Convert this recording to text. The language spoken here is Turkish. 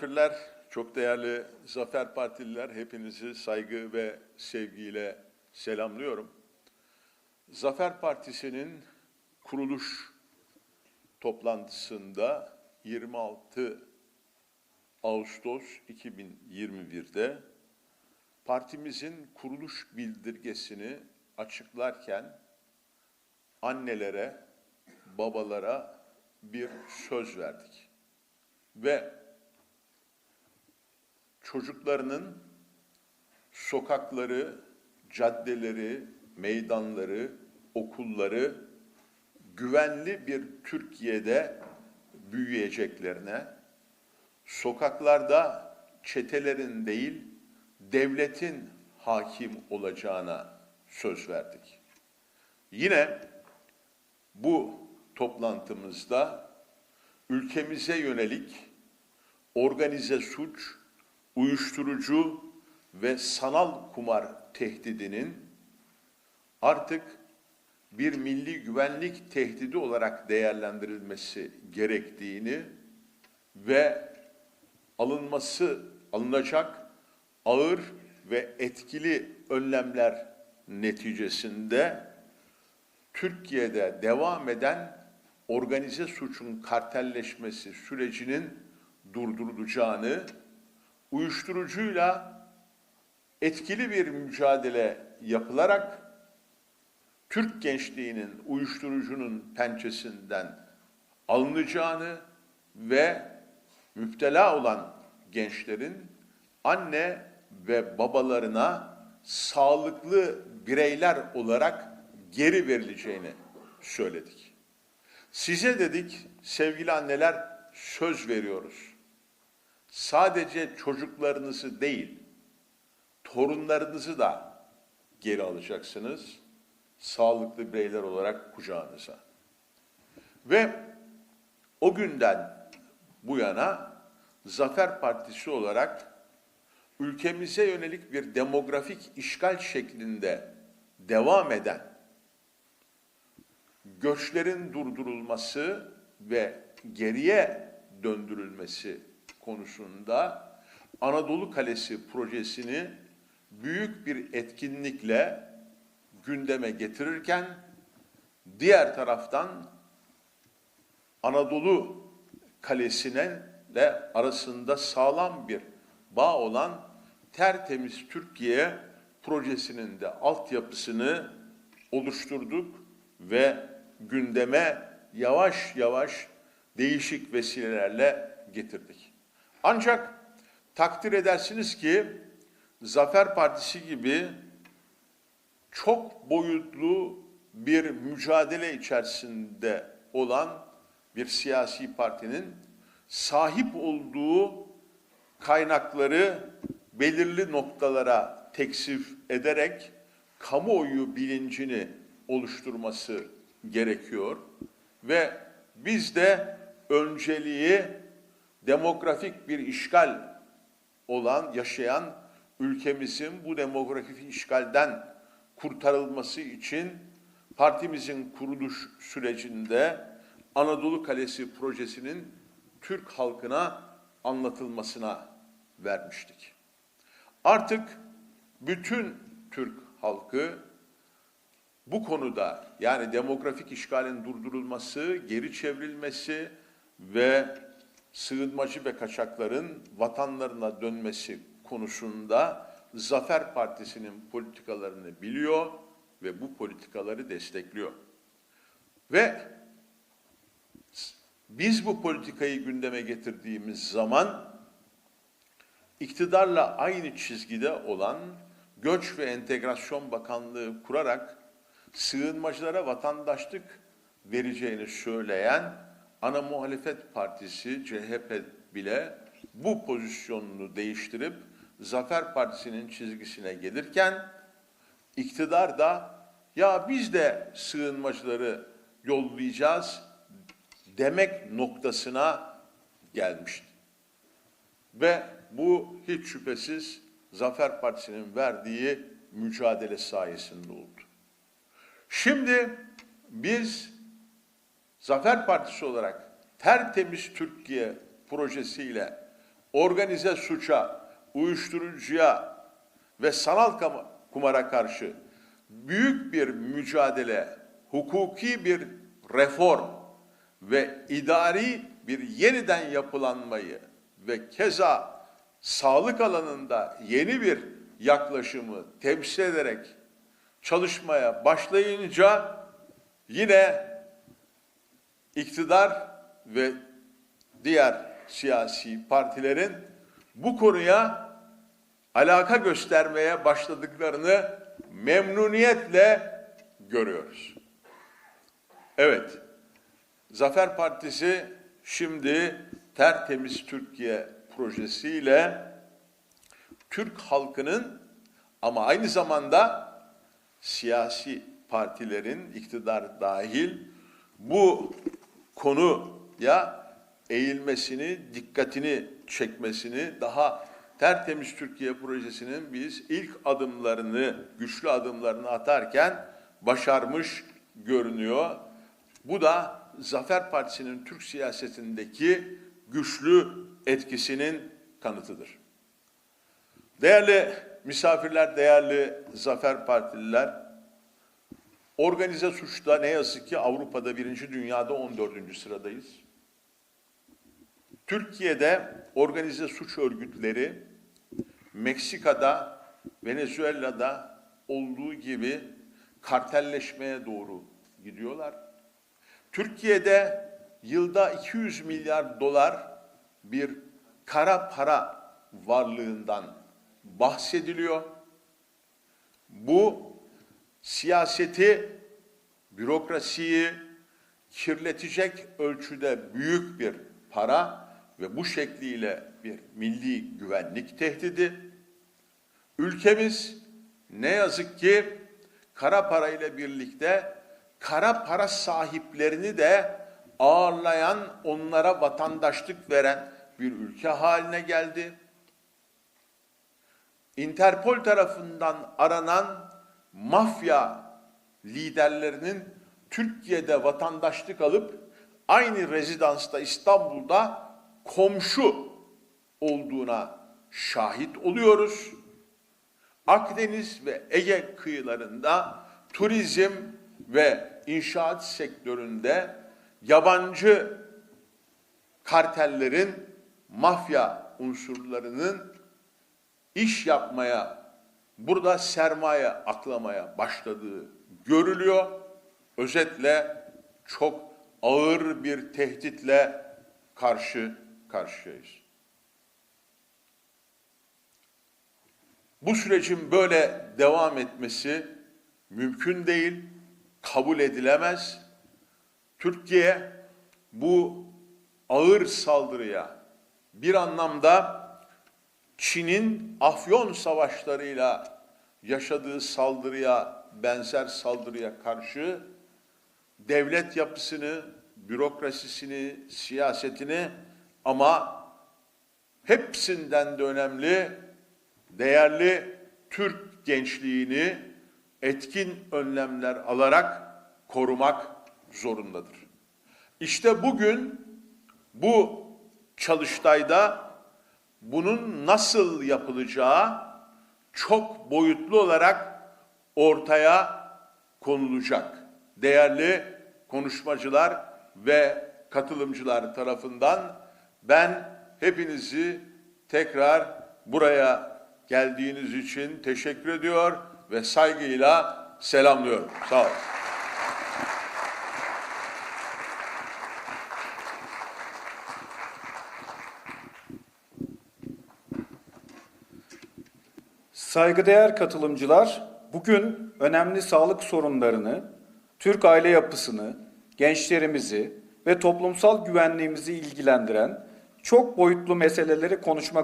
misafirler, çok değerli Zafer Partililer, hepinizi saygı ve sevgiyle selamlıyorum. Zafer Partisi'nin kuruluş toplantısında 26 Ağustos 2021'de partimizin kuruluş bildirgesini açıklarken annelere, babalara bir söz verdik. Ve çocuklarının sokakları, caddeleri, meydanları, okulları güvenli bir Türkiye'de büyüyeceklerine, sokaklarda çetelerin değil, devletin hakim olacağına söz verdik. Yine bu toplantımızda ülkemize yönelik organize suç, uyuşturucu ve sanal kumar tehdidinin artık bir milli güvenlik tehdidi olarak değerlendirilmesi gerektiğini ve alınması alınacak ağır ve etkili önlemler neticesinde Türkiye'de devam eden organize suçun kartelleşmesi sürecinin durdurulacağını, uyuşturucuyla etkili bir mücadele yapılarak Türk gençliğinin uyuşturucunun pençesinden alınacağını ve müptela olan gençlerin anne ve babalarına sağlıklı bireyler olarak geri verileceğini söyledik. Size dedik sevgili anneler söz veriyoruz. Sadece çocuklarınızı değil, torunlarınızı da geri alacaksınız. Sağlıklı bireyler olarak kucağınıza. Ve o günden bu yana Zafer Partisi olarak ülkemize yönelik bir demografik işgal şeklinde devam eden göçlerin durdurulması ve geriye döndürülmesi konusunda Anadolu Kalesi projesini büyük bir etkinlikle gündeme getirirken diğer taraftan Anadolu Kalesi'ne de arasında sağlam bir bağ olan Tertemiz Türkiye projesinin de altyapısını oluşturduk ve gündeme yavaş yavaş değişik vesilelerle getirdik. Ancak takdir edersiniz ki Zafer Partisi gibi çok boyutlu bir mücadele içerisinde olan bir siyasi partinin sahip olduğu kaynakları belirli noktalara teksif ederek kamuoyu bilincini oluşturması gerekiyor. Ve biz de önceliği demografik bir işgal olan, yaşayan ülkemizin bu demografik işgalden kurtarılması için partimizin kuruluş sürecinde Anadolu Kalesi projesinin Türk halkına anlatılmasına vermiştik. Artık bütün Türk halkı bu konuda yani demografik işgalin durdurulması, geri çevrilmesi ve sığınmacı ve kaçakların vatanlarına dönmesi konusunda Zafer Partisi'nin politikalarını biliyor ve bu politikaları destekliyor. Ve biz bu politikayı gündeme getirdiğimiz zaman iktidarla aynı çizgide olan Göç ve Entegrasyon Bakanlığı kurarak sığınmacılara vatandaşlık vereceğini söyleyen ana muhalefet partisi CHP bile bu pozisyonunu değiştirip Zafer Partisi'nin çizgisine gelirken iktidar da ya biz de sığınmacıları yollayacağız demek noktasına gelmişti. Ve bu hiç şüphesiz Zafer Partisi'nin verdiği mücadele sayesinde oldu. Şimdi biz Zafer Partisi olarak tertemiz Türkiye projesiyle organize suça, uyuşturucuya ve sanal kumara karşı büyük bir mücadele, hukuki bir reform ve idari bir yeniden yapılanmayı ve keza sağlık alanında yeni bir yaklaşımı temsil ederek çalışmaya başlayınca yine iktidar ve diğer siyasi partilerin bu konuya alaka göstermeye başladıklarını memnuniyetle görüyoruz. Evet, Zafer Partisi şimdi Tertemiz Türkiye projesiyle Türk halkının ama aynı zamanda siyasi partilerin iktidar dahil bu konuya eğilmesini, dikkatini çekmesini daha tertemiz Türkiye projesinin biz ilk adımlarını, güçlü adımlarını atarken başarmış görünüyor. Bu da Zafer Partisi'nin Türk siyasetindeki güçlü etkisinin kanıtıdır. Değerli misafirler, değerli Zafer Partililer, organize suçta ne yazık ki Avrupa'da birinci, dünyada 14. sıradayız. Türkiye'de organize suç örgütleri Meksika'da, Venezuela'da olduğu gibi kartelleşmeye doğru gidiyorlar. Türkiye'de yılda 200 milyar dolar bir kara para varlığından bahsediliyor. Bu siyaseti, bürokrasiyi kirletecek ölçüde büyük bir para ve bu şekliyle bir milli güvenlik tehdidi. Ülkemiz ne yazık ki kara para ile birlikte kara para sahiplerini de ağırlayan, onlara vatandaşlık veren bir ülke haline geldi. Interpol tarafından aranan mafya liderlerinin Türkiye'de vatandaşlık alıp aynı rezidansta İstanbul'da komşu olduğuna şahit oluyoruz. Akdeniz ve Ege kıyılarında turizm ve inşaat sektöründe yabancı kartellerin, mafya unsurlarının iş yapmaya, burada sermaye aklamaya başladığı görülüyor. Özetle çok ağır bir tehditle karşı karşıyayız. Bu sürecin böyle devam etmesi mümkün değil, kabul edilemez. Türkiye bu ağır saldırıya bir anlamda Çin'in Afyon savaşlarıyla yaşadığı saldırıya benzer saldırıya karşı devlet yapısını, bürokrasisini, siyasetini ama hepsinden de önemli değerli Türk gençliğini etkin önlemler alarak korumak zorundadır. İşte bugün bu çalıştayda bunun nasıl yapılacağı çok boyutlu olarak ortaya konulacak. Değerli konuşmacılar ve katılımcılar tarafından ben hepinizi tekrar buraya geldiğiniz için teşekkür ediyor ve saygıyla selamlıyorum. Sağ olun. Saygıdeğer katılımcılar, bugün önemli sağlık sorunlarını, Türk aile yapısını, gençlerimizi ve toplumsal güvenliğimizi ilgilendiren çok boyutlu meseleleri konuşmak